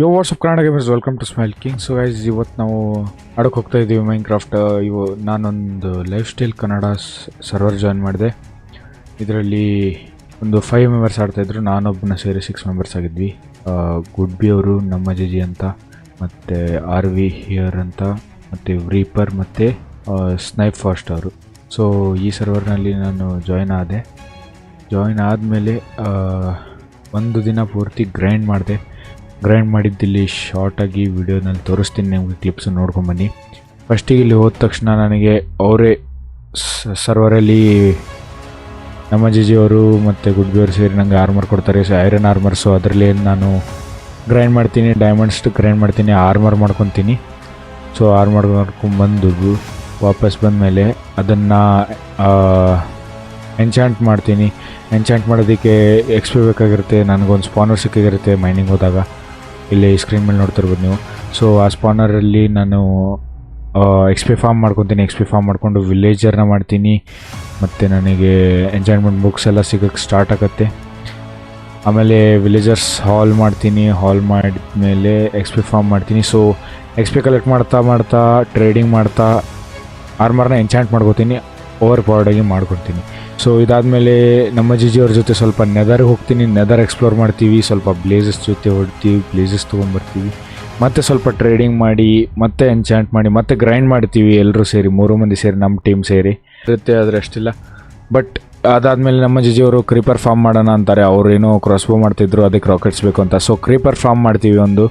Yo what's up Kannada gamers welcome to smile king so guys ಇವತ್ತು ನಾವು ಆಡೋಕೆ ಹೋಗ್ತಾ ಇದ್ದೀವಿ ಮೈನ್ ಕ್ರಾಫ್ಟ್ ಇವು ನಾನೊಂದು lifestyle Kannada server join ಮಾಡಿದೆ. ಇದರಲ್ಲಿ ಒಂದು ಫೈವ್ ಮೆಂಬರ್ಸ್ ಆಡ್ತಾಯಿದ್ರು ನಾನೊಬ್ಬನ ಸೇರಿ ಸಿಕ್ಸ್ ಮೆಂಬರ್ಸ್ ಆಗಿದ್ವಿ. ಗುಡ್ ಬಿ ಅವರು, ನಮ್ಮ ಜಿಜಿ ಅಂತ, ಮತ್ತು ಆರ್ ವಿ ಹಿಯರ್ ಅಂತ, ಮತ್ತು ರೀಪರ್ ಮತ್ತು ಸ್ನೈಪ್ ಫಾಸ್ಟ್ ಅವರು. ಸೊ ಈ ಸರ್ವರ್ನಲ್ಲಿ ನಾನು ಜಾಯ್ನ್ ಆದೆ. ಜಾಯ್ನ್ ಆದಮೇಲೆ ಒಂದು ದಿನ ಪೂರ್ತಿ ಗ್ರೈಂಡ್ ಮಾಡಿದೆ. ಗ್ರೈಂಡ್ ಮಾಡಿದ್ದಿಲ್ಲಿ ಶಾರ್ಟಾಗಿ ವಿಡಿಯೋನಲ್ಲಿ ತೋರಿಸ್ತೀನಿ, ನಿಮಗೆ ಕ್ಲಿಪ್ಸ್ ನೋಡ್ಕೊಂಬನ್ನಿ ಫಸ್ಟಿಗೆ ಇಲ್ಲಿ ಹೋದ ತಕ್ಷಣ ನನಗೆ ಅವರೇ ಸರ್ವರಲ್ಲಿ ನಮ್ಮ ಜಿಜಿಯವರು ಮತ್ತು ಗುಡ್ ಬಿಯವರು ಸೇರಿ ನನಗೆ ಆರ್ಮರ್ ಕೊಡ್ತಾರೆ. ಸೊ ಐರನ್ ಆರ್ಮರ್ಸು ಅದರಲ್ಲಿ ನಾನು ಗ್ರೈಂಡ್ ಮಾಡ್ತೀನಿ ಡೈಮಂಡ್ಸ್ ಗ್ರೈಂಡ್ ಮಾಡ್ತೀನಿ ಆರ್ಮರ್ ಮಾಡ್ಕೊತೀನಿ. ಸೊ ಆರ್ಮರ್ ಮಾಡ್ಕೊಂಬಂದು ವಾಪಸ್ ಬಂದಮೇಲೆ ಅದನ್ನು ಎಂಚಾಂಟ್ ಮಾಡ್ತೀನಿ. ಎಂಚಾಂಟ್ ಮಾಡೋದಕ್ಕೆ ಎಕ್ಸ್ ಪಿ ಬೇಕಾಗಿರುತ್ತೆ, ನನಗೊಂದು ಸ್ಪಾನರ್ ಸಿಕ್ಕಿರುತ್ತೆ ಮೈನಿಂಗ್ ಹೋದಾಗ. ಇಲ್ಲಿ ಸ್ಕ್ರೀನ್ ಮೇಲೆ ನೋಡ್ತಿರ್ಬೋದು ನೀವು. ಸೊ ಆ ಸ್ಪಾನರಲ್ಲಿ ನಾನು ಎಕ್ಸ್ ಪಿ ಫಾರ್ಮ್ ಮಾಡ್ಕೊತೀನಿ. ಎಕ್ಸ್ ಪಿ ಫಾರ್ಮ್ ಮಾಡಿಕೊಂಡು ವಿಲೇಜರ್ನ ಮಾಡ್ತೀನಿ. ಮತ್ತು ನನಗೆ ಎಂಜಾಯ್ಮೆಂಟ್ ಬುಕ್ಸ್ ಎಲ್ಲ ಸಿಗೋಕ್ಕೆ ಸ್ಟಾರ್ಟ್ ಆಗುತ್ತೆ. ಆಮೇಲೆ ವಿಲೇಜರ್ಸ್ ಹಾಲ್ ಮಾಡ್ತೀನಿ. ಹಾಲ್ ಮಾಡಿದ್ಮೇಲೆ ಎಕ್ಸ್ ಪಿ ಫಾರ್ಮ್ ಮಾಡ್ತೀನಿ. ಸೊ ಎಕ್ಸ್ ಪಿ ಕಲೆಕ್ಟ್ ಮಾಡ್ತಾ ಮಾಡ್ತಾ ಟ್ರೇಡಿಂಗ್ ಮಾಡ್ತಾ ಆರ್ಮರ್ನ ಎಂಚಾಂಟ್ ಮಾಡ್ಕೋತೀನಿ. ಓವರ್ ಪವರ್ಡಾಗಿ ಮಾಡ್ಕೊತೀನಿ ಸೊ ಇದಾದಮೇಲೆ ನಮ್ಮ ಜಿಜಿಯವ್ರ ಜೊತೆ ಸ್ವಲ್ಪ ನೆದರ್ಗೆ ಹೋಗ್ತೀನಿ. ನೆದರ್ ಎಕ್ಸ್ಪ್ಲೋರ್ ಮಾಡ್ತೀವಿ. ಸ್ವಲ್ಪ ಬ್ಲೇಸಸ್ ಜೊತೆ ಹೊಡ್ತೀವಿ ಬ್ಲೇಸಸ್ ತೊಗೊಂಬರ್ತೀವಿ. ಮತ್ತೆ ಸ್ವಲ್ಪ ಟ್ರೇಡಿಂಗ್ ಮಾಡಿ, ಮತ್ತೆ ಎಂಚಾಂಟ್ ಮಾಡಿ, ಮತ್ತೆ ಗ್ರೈಂಡ್ ಮಾಡ್ತೀವಿ ಎಲ್ಲರೂ ಸೇರಿ. ಮೂರು ಮಂದಿ ಸೇರಿ ನಮ್ಮ ಟೀಮ್ ಸೇರಿ. ಇರುತ್ತೆ, ಆದರೆ ಅಷ್ಟಿಲ್ಲ. ಬಟ್ ಅದಾದಮೇಲೆ ನಮ್ಮ ಜಿಜಿಯವರು ಕ್ರೀಪರ್ ಫಾರ್ಮ್ ಮಾಡೋಣ ಅಂತಾರೆ. ಅವರೇನೋ ಕ್ರಾಸ್ ಕ್ರಾಸ್ಬೋ ಮಾಡ್ತಿದ್ರು. ಅದಕ್ಕೆ ರಾಕೆಟ್ಸ್ ಬೇಕು ಅಂತ. ಸೊ ಕ್ರೀಪರ್ ಫಾರ್ಮ್ ಮಾಡ್ತೀವಿ ಒಂದು.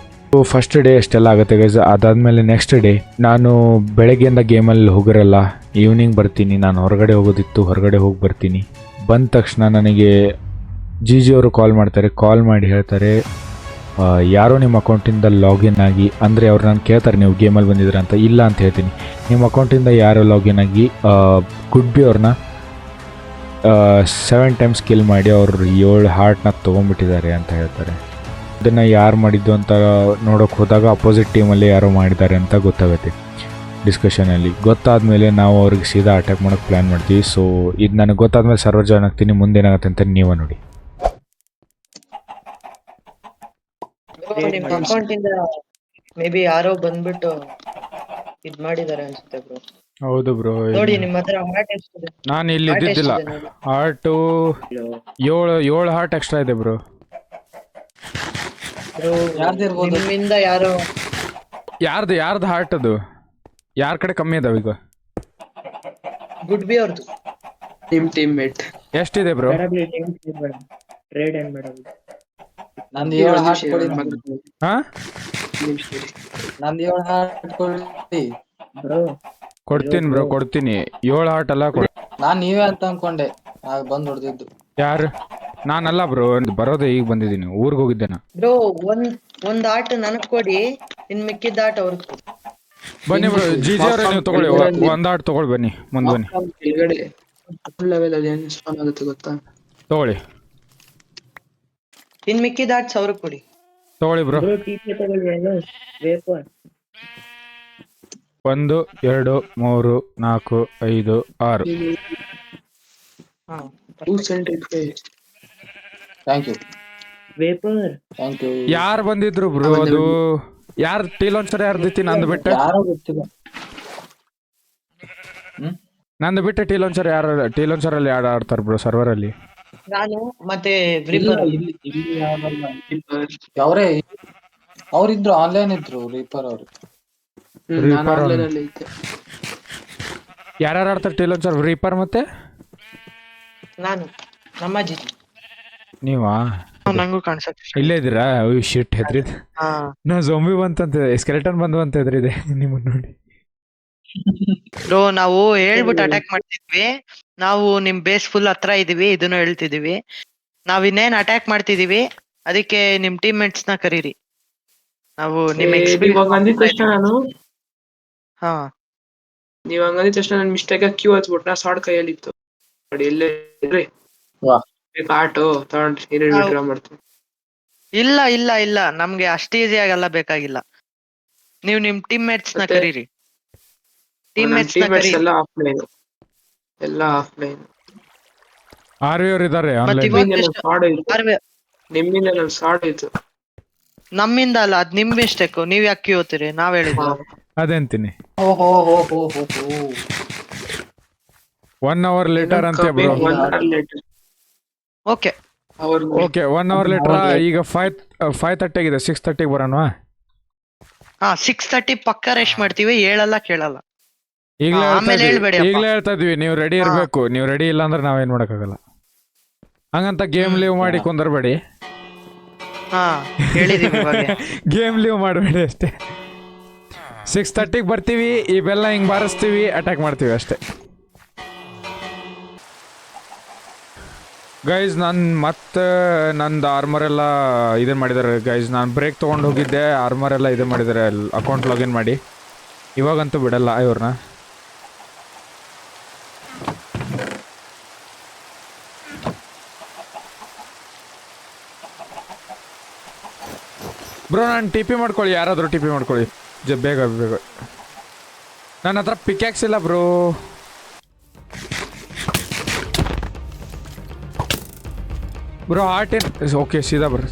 ಫಸ್ಟ್ ಡೇ ಅಷ್ಟೆಲ್ಲ ಆಗುತ್ತೆ ಗೈಸ್ ಅದಾದಮೇಲೆ ನೆಕ್ಸ್ಟ್ ಡೇ ನಾನು ಬೆಳಗ್ಗೆಯಿಂದ ಗೇಮಲ್ಲಿ ಹೋಗಿರಲ್ಲ. ಈವ್ನಿಂಗ್ ಬರ್ತೀನಿ, ನಾನು ಹೊರಗಡೆ ಹೋಗೋದಿತ್ತು, ಹೊರಗಡೆ ಹೋಗಿ ಬರ್ತೀನಿ. ಬಂದ ತಕ್ಷಣ ನನಗೆ ಜಿ ಜಿ ಅವರು ಕಾಲ್ ಮಾಡ್ತಾರೆ. ಕಾಲ್ ಮಾಡಿ ಹೇಳ್ತಾರೆ ಯಾರೋ ನಿಮ್ಮ ಅಕೌಂಟಿಂದ ಲಾಗಿನ್ ಆಗಿ, ಅಂದರೆ ಅವ್ರು ನಾನು ಕೇಳ್ತಾರೆ, ನೀವು ಗೇಮಲ್ಲಿ ಬಂದಿದ್ದೀರ ಅಂತ. ಇಲ್ಲ ಅಂತ ಹೇಳ್ತೀನಿ. ನಿಮ್ಮ ಅಕೌಂಟಿಂದ ಯಾರೋ ಲಾಗಿನ್ ಆಗಿ ಗುಡ್ ಬಿ ಅವ್ರನ್ನ ಸೆವೆನ್ ಟೈಮ್ಸ್ ಕಿಲ್ ಮಾಡಿ ಅವರು ಏಳು ಹಾರ್ಟ್ನ ತೊಗೊಂಡ್ಬಿಟ್ಟಿದ್ದಾರೆ ಅಂತ ಹೇಳ್ತಾರೆ. ಇದನ್ನು ಯಾರು ಮಾಡಿದ್ದು ಅಂತ ನೋಡೋಕೆ ಹೋದಾಗ ಅಪೋಸಿಟ್ ಟೀಮಲ್ಲಿ ಯಾರೋ ಮಾಡಿದ್ದಾರೆ ಅಂತ ಗೊತ್ತಾಗುತ್ತೆ ಡಿಸ್ಕಷನಲ್ಲಿ ಗೊತ್ತಾದಮೇಲೆ ನಾವು ಅವ್ರಿಗೆ ಸೀದಾ ಅಟ್ಯಾಕ್ ಮಾಡೋಕ್ಕೆ ಪ್ಲ್ಯಾನ್ ಮಾಡ್ತೀವಿ. ಸೊ ಇದು ನನಗೆ ಗೊತ್ತಾದ್ಮೇಲೆ ಸರ್ವರ್ ಜಾಯ್ನ್ ಆಗ್ತೀನಿ. ಮುಂದೇನಾಗುತ್ತೆ ಅಂತ ನೀವೇ ನೋಡಿ. ನಿಮ್ ಮೇ ಬಿ ಯಾರೋ ಬಂದ್ಬಿಟ್ಟು ಇದ್ ಮಾಡಿದಾರೆ ಅನ್ಸುತ್ತೆ ಬ್ರೋ ಹೌದು ಬ್ರೋ ನೋಡಿ ನಿಮ್ ಹತ್ರ ಹಾರ್ಟ್ ಎಷ್ಟಿದೆ? ನಾನು ಇಲ್ಲಿ Heart ಇದ್ದಿದ್ದಿಲ್ಲ. ಹಾರ್ಟು ಏಳು ಏಳು ಹಾರ್ಟ್ ಎಕ್ಸ್ಟ್ರಾ ಇದೆ ಬ್ರೋ? ನಿಮ್ಮಿಂದ ಯಾರು. ಯಾರ್ದು ಯಾರ್ದು ಹಾರ್ಟ್ ಅದು? ಯಾರ ಕಡೆ ಕಮ್ಮಿ ಅದಾವ ಈಗ? ಗುಡ್ ಬಿ ಅವ್ರದ್ದು ಟೀಮ್ ಟೀಮ್ ಮೇಟ್ ಎಷ್ಟಿದೆ ಬ್ರೋ ಟ್ರೇಡ್ ಏನ್ ಮೇಡಮ್ ನಂದು ಏಳು ಹಾರ್ಟ್ ಕೊಡಿ. ಹಾ? ನಂದು ಏಳು ಹಾರ್ಟ್ ಕೊಡಿ. ಬ್ರೋ ಕೊಡ್ತೀನಿ ಬ್ರೋ ಕೊಡ್ತೀನಿ. ಏಳು ಹಾರ್ಟ್ ಅಲ್ಲ ಕೊಡ್ ನಾನ್ ನೀವೇ ಅಂತ ಅನ್ಕೊಂಡೆ. ಆಗ ಬಂದ್ ಹೊಡೆದಿದ್ದು. ಯಾರು? ನಾನಲ್ಲ ಬ್ರೋ ಬರೋದೇ ಈಗ ಬಂದಿದ್ದೀನಿ ಊರಿಗೆ ಹೋಗಿದ್ದೆ ನಾ ಬ್ರೋ ಒಂದ್ ಒಂದ್ ಆಟ ನನಗ್ ಕೊಡಿ ಇನ್ ಮಿಕ್ಕಿದ ಆಟ ಅವ್ರ ಕೊಡಿ. ಬನ್ನಿ ಬ್ರೋ ಜಿ ಜಿ ಅವರೇ ನೀವು ತಗೊಳ್ಳಿ ಒಂದ್ ಆಟ ತಗೊಳ್ಳಿ ಬನ್ನಿ ಮುಂದ್ ಬನ್ನಿ. ಕೆಳಗಡೆ ಲೆವೆಲ್ ಅಲ್ಲಿ ಏನ್ ಸ್ಪಾನ್ ಆಗುತ್ತೆ ಗೊತ್ತಾ? ತಗೊಳ್ಳಿ. ಇನ್ ಮಿಕ್ಕಿದ ಆಟ ಅವ್ರಿಗೆ ಕೊಡಿ. ತಗೊಳ್ಳಿ ಬ್ರೋ. ಒಂದು ಎರಡು ಮೂರು ನಾಲ್ಕು ಐದು ಆರು. ಹಾ two centric thank you vapor thank you ಯಾರು ಬಂದಿದ್ರು ಬ್ರೋ ಅದು? ಯಾರು ಟೀಲ್ ಒಂದ್ಸರಿ ಅರ್ದಿತಿ ನಂದು ಬಿಟ್ಟು? ಯಾರೋ ಗೊತ್ತಿಲ್ಲ. ಹ್ಮ್? ನಂದು ಬಿಟ್ಟು ಟೀಲ್ ಒಂದ್ಸರಿ ಯಾರು ಟೀಲ್ ಒಂದ್ಸರಲ್ಲಿ ಯಾರು ಆಡ್ತಾರೆ ಬ್ರೋ ಸರ್ವರಲ್ಲಿ ನಾನು ಮತ್ತೆ ಇಲ್ಲ ವ್ರಿಪರ್ ಇಲ್ಲಿ ಇಲ್ಲಿ ಯಾರಲ್ಲ. ಅವರೇ ಅವ್ರಿದ್ರು ಆನ್ಲೈನ್ ಇದ್ರು ರೀಪರ್ ಅವ್ರು. ನಾನು Reaper ಆನ್ಲೈನ್ ಅಲ್ಲಿ ಇದ್ದೆ. ಯಾರ್ಯಾರು ಆಡ್ತಾರೆ ಟೀಲ್ ಒಂದ್ಸರಿ ರೀಪರ್ ಮತ್ತೆ? ನಾನು ನಮ್ಮ ನೀವಾ? ನಂಗೂ ಕಾಣಿಸಕ್ ಇಲ್ಲೇ ಇದ್ದೀರಾ? ಅಯ್ಯೋ ಶಿಟ್ ಹೆದ್ರಿದ್. ಹಾ. ನಾ ಜೊಂಬಿ ಬಂತಂತ ಸ್ಕೆಲೆಟನ್ ಬಂದು ಅಂತ ಹೆದ್ರಿದೆ ನಿಮ್ಮನ್ನ ನೋಡಿ. ಬ್ರೋ ನಾವು ಹೇಳ್ಬಿಟ್ಟು ಅಟ್ಯಾಕ್ ಮಾಡ್ತಿದ್ವಿ. ನಾವು ನಿಮ್ ಬೇಸ್ ಫುಲ್ ಹತ್ರ ಇದೀವಿ ಇದನ್ನು ಹೇಳ್ತಿದೀವಿ. ನಾವ್ ಇನ್ನೇನ್ ಅಟ್ಯಾಕ್ ಮಾಡ್ತಿದೀವಿ ಅದಕ್ಕೆ ನಿಮ್ ಟೀಮ್ ಮೇಟ್ಸ್ನ ಕರೀರಿ. ನಾವು ನಿಮ್ ಏ, experience ಇವಾಗ ಅಂದಿದ ತಕ್ಷಣ ನಾನು? ಹಾ. ನೀವ್ ಹಂಗಂದಿದ ತಕ್ಷಣ ನನ್ ಮಿಸ್ಟೇಕ್ ಕ್ಯೂ ಹಚ್ಬಿಟ್ಟು ನಾ ಸಾಡ್ ಕೈಯಲ್ಲಿ ಇತ್ತು ನೋಡಿ ಎಲ್ಲೇ ಇದ್ರಿ? ವಾ. ಆಟೋ ತಗೊಂಡ್ ಏನೇನ್ ಹೌದು. ವಿಡ್ರಾ ಮಾಡ್ತೀನಿ ಇಲ್ಲ ಇಲ್ಲ ಇಲ್ಲ. ನಮ್ಗೆ ಅಷ್ಟು ಈಸಿ ಆಗಲ್ಲ ಬೇಕಾಗಿಲ್ಲ. ನೀವು ನಿಮ್ ಟೀಮ್ ಮೇಟ್ಸ್ನ ಮತ್ತೆ? ಕರೀರಿ. ಟೀಮ್ ಮೇಟ್ಸ್ನ ಕರೀರಿ. ಎಲ್ಲ ಆಫ್ಲೈನ್ ಎಲ್ಲ ಆಫ್ಲೈನ್ ಆರ್ ವಿ ಇದ್ದಾರೆ ಇದಾರೆ ಆನ್ಲೈನ್ ಇವಾಗ ನಿಮ್ಮಿಂದ ನನ್ನ ಎಷ್ಟು? ಸಾಡ್ ಹೋಯ್ತು ಆರ್ವೆ- ನಿಮ್ಮಿಂದ ನನ್ನ ಸಾಡ್ ಆಯ್ತು ನಮ್ಮಿಂದ ಅಲ್ಲ ಅದ್ ನಿಮ್ ಮಿಸ್ಟೇಕ್ ನೀವ್ ಯಾಕೆ ಕೇಳ್ತೀರಿ ನಾವು ಹೇಳಿದ್ವಿ ಅದೇ ಅಂತೀನಿ. ಓಹೋ ಹೋ ಹೋ ಹೋ ಹೋ ಒನ್ ಅವರ್ ಲೇಟರ್ ಅಂತ ಬ್ರೋ ಓಕೆ ಅವ್ರ okay okay one hour later ಈಗ ಫೈವ್ ಫೈವ್ ತರ್ಟಿ ಆಗಿದೆ ಸಿಕ್ಸ್ ತರ್ಟಿಗೆ ಬರೋಣ ಹಾ ಸಿಕ್ಸ್ ತರ್ಟಿ ಪಕ್ಕ ರೆಸ್ಟ್ ಮಾಡ್ತೀವಿ ಹೇಳಲ್ಲ ಕೇಳಲ್ಲ. ಈಗಲೇ ಆಮೇಲೆ ಹೇಳ್ಬೇಡಿ ಅಪ್ಪ. ಈಗಲೇ ಹೇಳ್ತಾ ಇದ್ವಿ ನೀವು ರೆಡಿ ಇರಬೇಕು ನೀವು ರೆಡಿ ಇಲ್ಲ ಅಂದ್ರೆ ನಾವೇನ್ ಮಾಡಕ್ಕಾಗಲ್ಲ. ಹಂಗಂತ ಗೇಮ್ ಲೀವ್ ಮಾಡಿ ಕುಂದರ್ಬೇಡಿ. ಹಾ ಹೇಳಿದೀವಿ ಇವಾಗ. ಗೇಮ್ ಲೀವ್ ಮಾಡಬೇಡಿ ಅಷ್ಟೇ. ಸಿಕ್ಸ್ ತರ್ಟಿಗೆ ಬರ್ತೀವಿ ಈ ಬೆಲ್ಲ ಹಿಂಗ್ ಬಾರಿಸ್ತೀವಿ ಅಟ್ಯಾಕ್ ಮಾಡ್ತೀವಿ ಅಷ್ಟೇ. ಗೈಸ್ ನಾನು ಮತ್ತೆ ನಂದು ಆರ್ಮರ್ ಎಲ್ಲ ಇದನ್ನ ಮಾಡಿದ್ದಾರೆ ಗೈಸ್ ನಾನು ಬ್ರೇಕ್ ತೊಗೊಂಡು ಹೋಗಿದ್ದೆ. ಆರ್ಮರ್ ಎಲ್ಲ ಇದು ಮಾಡಿದ್ದಾರೆ ಅಕೌಂಟ್ ಲಾಗಿನ್ ಮಾಡಿ. ಇವಾಗಂತೂ ಬಿಡಲ್ಲ ಇವ್ರನ್ನ ಬ್ರೋ ನಾನು ಟಿ ಪಿ ಮಾಡ್ಕೊಳ್ಳಿ. ಯಾರಾದರೂ ಟಿ ಪಿ ಮಾಡ್ಕೊಳ್ಳಿ. ಜ, ಬೇಗ ಬೇಗ. ನನ್ನ ಹತ್ರ ಪಿಕ್ಯಾಕ್ಸ್ ಇಲ್ಲ ಬ್ರೋ ಬ್ರೋ ಆರ್ಟ್ ಏನ್ ಓಕೆ ಸೀದಾ ಬರ್ರಿ.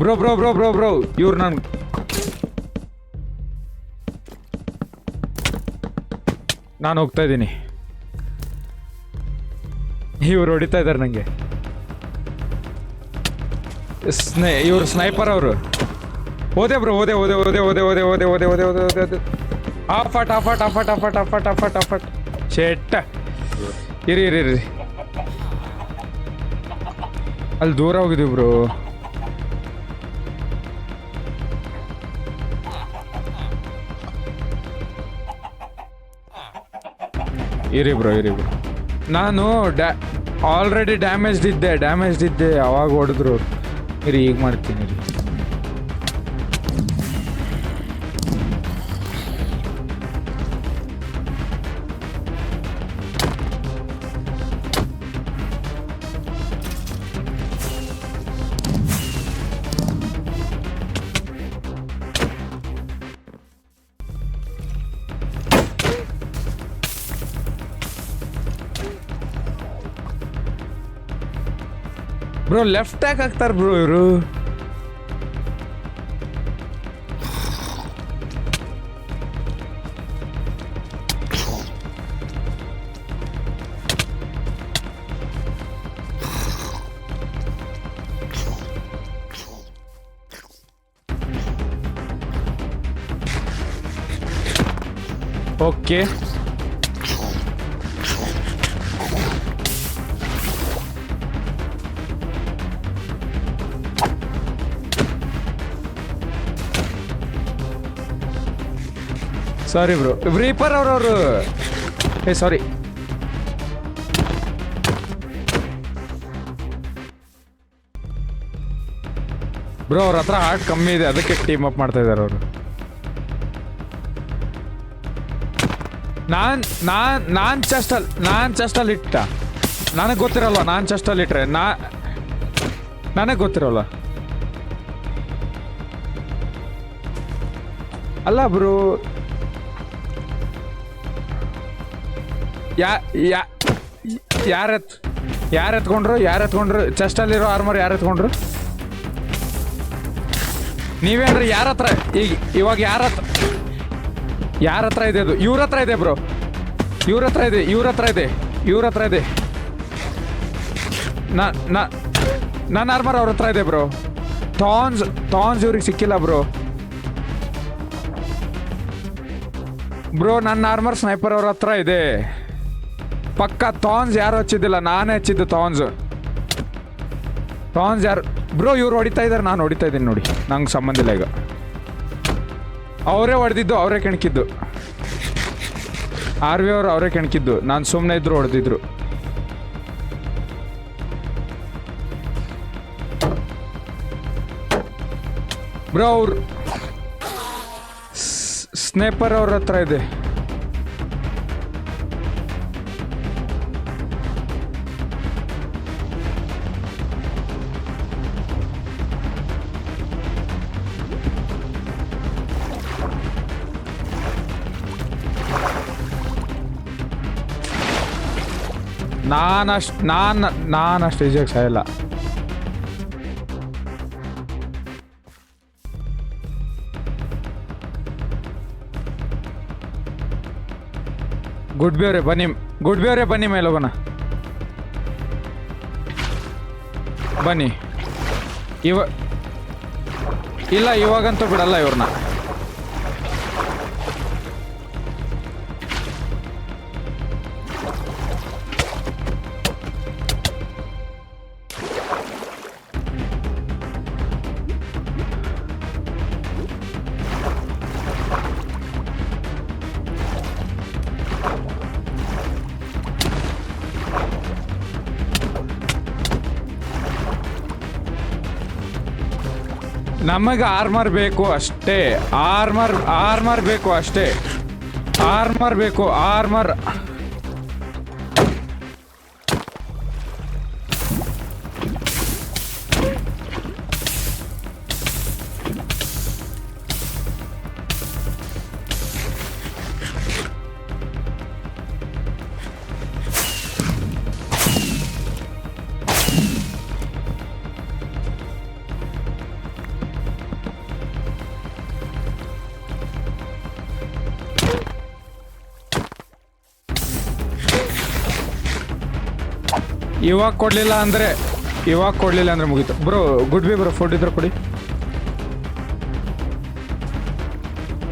Bro bro bro bro bro ಇವ್ರು ನಾನು ನಾನು ಹೋಗ್ತಾ ಇದ್ದೀನಿ. ಇವ್ರು ಹೊಡಿತಾ ಇದ್ದಾರೆ ನನಗೆ ಸ್ನೇ ಇವರು ಸ್ನೈಪರ್ ಅವರು. ಓದೆ ಬ್ರೋ ಓದೆ ಓದೆ ಓದೆ ಓದೆ ಓದೆ ಓದೆ ಓದೆ ಓದೆ ಓದೆ ಓದೆ ಓದೆ ಆಫಟ್ ಆಫಟ್ ಆಫಟ್ ಆಫಟ್ ಆಫಟ್ ಆಫಟ್ ಆಫಟ್ ಶೆಟ್ಟ ಇರಿ ಇರಿ ಇರಿ ಅಲ್ಲಿ ದೂರ ಹೋಗಿದ್ದೀವಿ ಬ್ರೋ ಇರಿ ಬ್ರೋ ಇರಿ ಬ್ರೋ ನಾನು ಡ್ಯಾ ಆಲ್ರೆಡಿ ಡ್ಯಾಮೇಜ್ಡ್ ಇದ್ದೆ ಡ್ಯಾಮೇಜ್ಡ್ ಇದ್ದೆ ಅವಾಗ ಹೊಡೆದ್ರು ಇರಿ ಈಗ ಮಾಡ್ತೀನಿ ಬ್ರೋ ಲೆಫ್ಟ್ ಟ್ಯಾಕ್ ಹಾಕ್ತಾರೆ ಬ್ರೋ ಇವರು ಓಕೆ ಸಾರಿ ಬ್ರೋ ರೀಪರ್ ಅವ್ರವ್ರು ಏ ಸಾರಿ ಬ್ರೋ ಅವ್ರ ಹತ್ರ ಹಾರ್ಟ್ ಕಮ್ಮಿ ಇದೆ. ಅದಕ್ಕೆ ಟೀಮ್ ಅಪ್ ಮಾಡ್ತಾ ಇದ್ದಾರೆ ಅವರು. ನಾನ್ ನಾನ್ ನಾನ್ ಚಸ್ಟಲ್ ನಾನ್ ಚಸ್ಟಲ್ ಇಟ್ಟ. ನನಗೆ ಗೊತ್ತಿರಲ್ವ ನಾನ್ ಚಸ್ಟಲ್ಲಿ ಇಟ್ರೆ. ನಾ, ನನಗೆ ಗೊತ್ತಿರಲ್ವ ಅಲ್ಲ ಬ್ರೋ ಯಾ ಯಾ, ಯಾರು ಎತ್, ಯಾರು ಎತ್ಕೊಂಡ್ರು ಯಾರು ಎತ್ಕೊಂಡ್ರು? ಚೆಸ್ಟಲ್ಲಿರೋ ಆರ್ಮರ್ ಯಾರು ಎತ್ಕೊಂಡ್ರು? ನೀವೇನ್ರಿ, ಯಾರ ಹತ್ರ? ಈಗ, ಇವಾಗ ಯಾರ ಹತ್ರ ಯಾರ ಹತ್ರ ಇದೆ ಅದು? ಇವ್ರ ಹತ್ರ ಇದೆ ಬ್ರೋ. ಇವ್ರ ಹತ್ರ ಇದೆ, ಇವ್ರ ಹತ್ರ ಇದೆ, ಇವ್ರ ಹತ್ರ ಇದೆ. ನನ್ನ ಆರ್ಮರ್ ಅವ್ರ ಹತ್ರ ಇದೆ ಬ್ರೋ. ಟಾನ್ಸ್ ಟಾನ್ಸ್ ಇವ್ರಿಗೆ ಸಿಕ್ಕಿಲ್ಲ ಬ್ರೋ. ಬ್ರೋ ನನ್ನ ಆರ್ಮರ್ ಸ್ನೈಪರ್ ಅವ್ರ ಹತ್ರ ಇದೆ. ಪಕ್ಕ ಥಾನ್ಸ್ ಯಾರು ಹಚ್ಚಿದ್ದಿಲ್ಲ, ನಾನೇ ಹಚ್ಚಿದ್ದು ಥಾನ್ಸ್ ಥಾನ್ಸ್ ಯಾರು ಬ್ರೋ, ಇವ್ರು ಹೊಡಿತಾ ಇದ್ದಾರೆ ನಾನು ಹೊಡಿತಾ ಇದ್ದೀನಿ ನೋಡಿ, ನಂಗೆ ಸಂಬಂಧ ಇಲ್ಲ ಈಗ. ಅವರೇ ಹೊಡೆದಿದ್ದು, ಅವರೇ ಕೆಣಕಿದ್ದು. ಆರ್ ವಿ ಅವ್ರು ಅವರೇ ಕೆಣಕಿದ್ದು, ನಾನು ಸುಮ್ಮನೆ ಇದ್ರು ಹೊಡೆದಿದ್ರು. ಬ್ರೋ, ಅವ್ರು ಸ್ನೇಪರ್ ಅವ್ರ ಹತ್ರ ಇದೆ. ನಾನಷ್ಟು ನಾನು ನಾನು ಅಷ್ಟು ಈಜಿಯಾಗಿ ಸಾಯಲ್ಲ. ಗುಡ್ ಬೇವ್ರೆ ಬನ್ನಿ ಗುಡ್ ಬೇವ್ರೆ ಬನ್ನಿ ಮೇಲೆ ಹೋಗೋಣ. ಬನ್ನಿ. ಇವ ಇಲ್ಲ, ಇವಾಗಂತೂ ಬಿಡಲ್ಲ ಇವ್ರನ್ನ. ನಮಗೆ ಆರ್ಮರ್ ಬೇಕು ಅಷ್ಟೇ. ಆರ್ಮರ್ ಆರ್ಮರ್ ಬೇಕು ಅಷ್ಟೇ. ಆರ್ಮರ್ ಬೇಕು ಆರ್ಮರ್ ಇವಾಗ ಕೊಡಲಿಲ್ಲ ಅಂದ್ರೆ, ಇವಾಗ ಕೊಡಲಿಲ್ಲ ಅಂದ್ರೆ ಮುಗೀತು. Bro good B bro food ಇದ್ರೆ ಕೊಡಿ.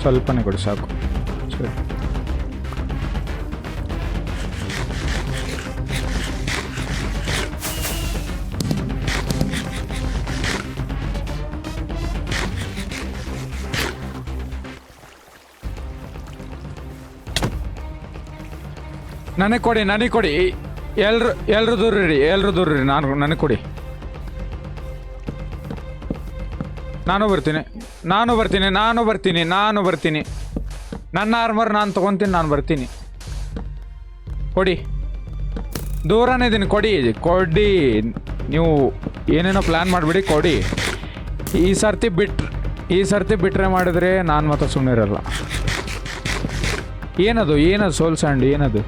ಸ್ವಲ್ಪನೇ ಕೊಡಿ, ಸಾಕು. ಸರಿ. ನನಗೆ ಕೊಡಿ ನನಗೆ ಕೊಡಿ. ಎಲ್ರು ಎಲ್ರು ದೂರ್ರಿ ಎಲ್ರು ದೂರ್ರಿ ನಾನು ನನಗೆ ಕೊಡಿ. ನಾನು ಬರ್ತೀನಿ ನಾನು ಬರ್ತೀನಿ ನಾನು ಬರ್ತೀನಿ ನಾನು ಬರ್ತೀನಿ. ನನ್ನ ಆರ್ಮರ್ ನಾನು ತೊಗೊತೀನಿ, ನಾನು ಬರ್ತೀನಿ. ಕೊಡಿ. ದೂರನೇ ಇದ್ದೀನಿ ಕೊಡಿ ಕೊಡಿ. ನೀವು ಏನೇನೋ ಪ್ಲ್ಯಾನ್ ಮಾಡಿಬಿಡಿ, ಕೊಡಿ. ಈ ಸರ್ತಿ ಬಿಟ್ರೆ, ಈ ಸರ್ತಿ ಬಿಟ್ರೆ ಮಾಡಿದ್ರೆ ನಾನು ಮಾತ್ರ ಸುಮ್ಮನೆ ಇರಲ್ಲ ಏನದು ಏನದು ಸೋಲ್ ಏನದು?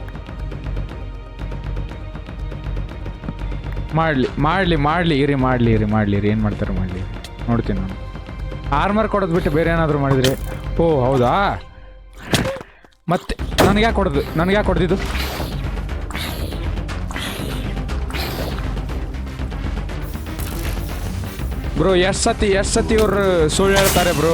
ಮಾಡಲಿ ಮಾಡಲಿ ಮಾಡಲಿ, ಇರಿ ಮಾಡಲಿ ಇರಿ ಮಾಡಲಿ, ಇರಿ. ಏನು ಮಾಡ್ತಾರೆ ಮಾಡಲಿ. ನೋಡ್ತೀನಿ ನಾನು. ಆರ್ಮರ್ ಕೊಡೋದು ಬಿಟ್ಟು ಬೇರೆ ಏನಾದರೂ ಮಾಡಿದ್ರಿ? ಓ, ಹೌದಾ? ಮತ್ತೆ ನನಗೆ ಯಾಕೆ ಕೊಡೋದು? ನನಗೆ ಯಾಕೆ ಕೊಡ್ದಿದ್ದು? ಬ್ರೋ, ಎಷ್ಟು ಸತಿ ಎಷ್ಟು ಸತಿ ಇವರು ಸುಳ್ಳು ಹೇಳ್ತಾರೆ ಬ್ರೋ?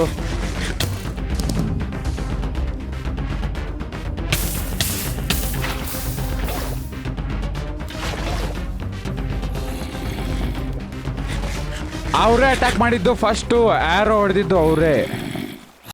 ಅವರೇ ಅಟ್ಯಾಕ್ ಮಾಡಿದ್ದು ಫಸ್ಟು ಆ್ಯರೋ ಹೊಡೆದಿದ್ದು ಅವರೇ.